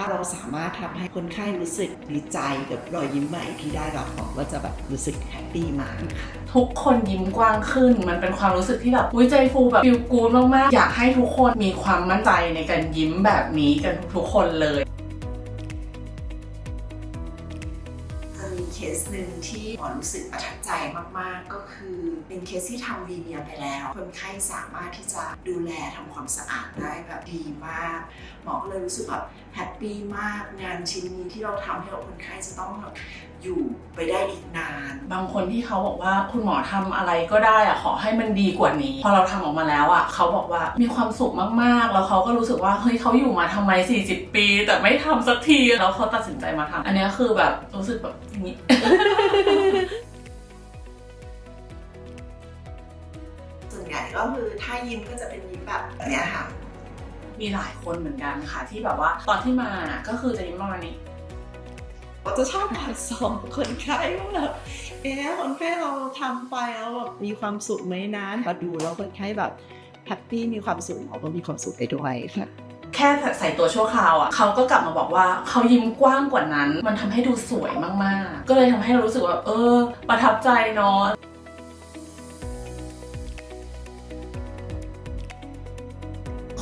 าเราสามารถทำให้คนไข้รู้สึกดีใจกับรอยยิ้มใหม่ที่ได้รับของก็จะแบบรู้สึกแฮปปี้มากค่ะทุกคนยิ้มกว้างขึ้น มันเป็นความรู้สึกที่แบบอุ้ยใจฟูแบบฟิลกูดมากๆ อยากให้ทุกคนมีความมั่นใจในการยิ้มแบบนี้กันทุกๆคนเลย มีเคสหนึ่งที่หมอรู้สึกประทับใจมากๆ ก็คือเป็นเคสที่ทำวีเนียไปแล้ว คนไข้สามารถที่จะดูแลทำความสะอาดได้แบบดีมาก หมอก็เลยรู้สึกแบบแฮปปี้มากงานชิ้นนี้ที่เราทำให้กับคนไข้จะต้องแบบอยู่ไปได้อีก บางคนที่เขาบอกว่าคุณหมอทำอะไรก็ได้อะขอให้มันดีกว่านี้ พอเราทำออกมาแล้วอะเขาบอกว่ามีความสุขมากๆ แล้วเขาก็รู้สึกว่าเฮ้ยเขาอยู่มาทำไม 40 ปี แต่ไม่ทำสักทีแล้วเขาตัดสินใจมาทำอันเนี้ยคือแบบรู้สึกแบบอย่างนี้ส่วนใหญ่ก็คือถ้ายิ้มก็จะเป็นยิ้มแบบเนี้ยค่ะมีหลายคนเหมือนกันค่ะที่แบบว่า ตอนที่มาก็คือจะยิ้มประมาณนี้เรา จะชอบมาส่งคนไข้ว่าแบบเอ๊ะคนไข้เราทำไปแล้วแบบมีความสุขไหมนะมาดูแล้วคนไข้แบบแฮปปี้มีความสุขเราก็มีความสุขไปด้วยค่ะแค่ใส่ตัวชั่วคราวอะเขาก็กลับมาบอกว่าเขายิ้มกว้างกว่านั้น มันทำให้ดูสวยมากๆ ก็เลยทำให้เรารู้สึกว่า เออ ประทับใจเนาะ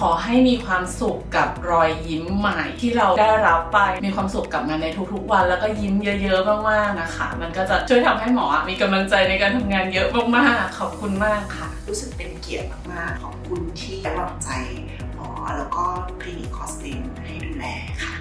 ขอให้มีความสุขกับรอยยิ้มใหม่ที่เราได้รับไป มีความสุขกับมันในทุกๆวัน แล้วก็ยิ้มเยอะๆมากๆนะคะ มันก็จะช่วยทำให้หมอมีกำลังใจในการทำงานเยอะมากๆ ขอบคุณมากค่ะ รู้สึกเป็นเกียรติมากๆ ขอบคุณที่ไว้วางใจหมอแล้วก็คลินิกคอสตินให้ดูแลค่ะ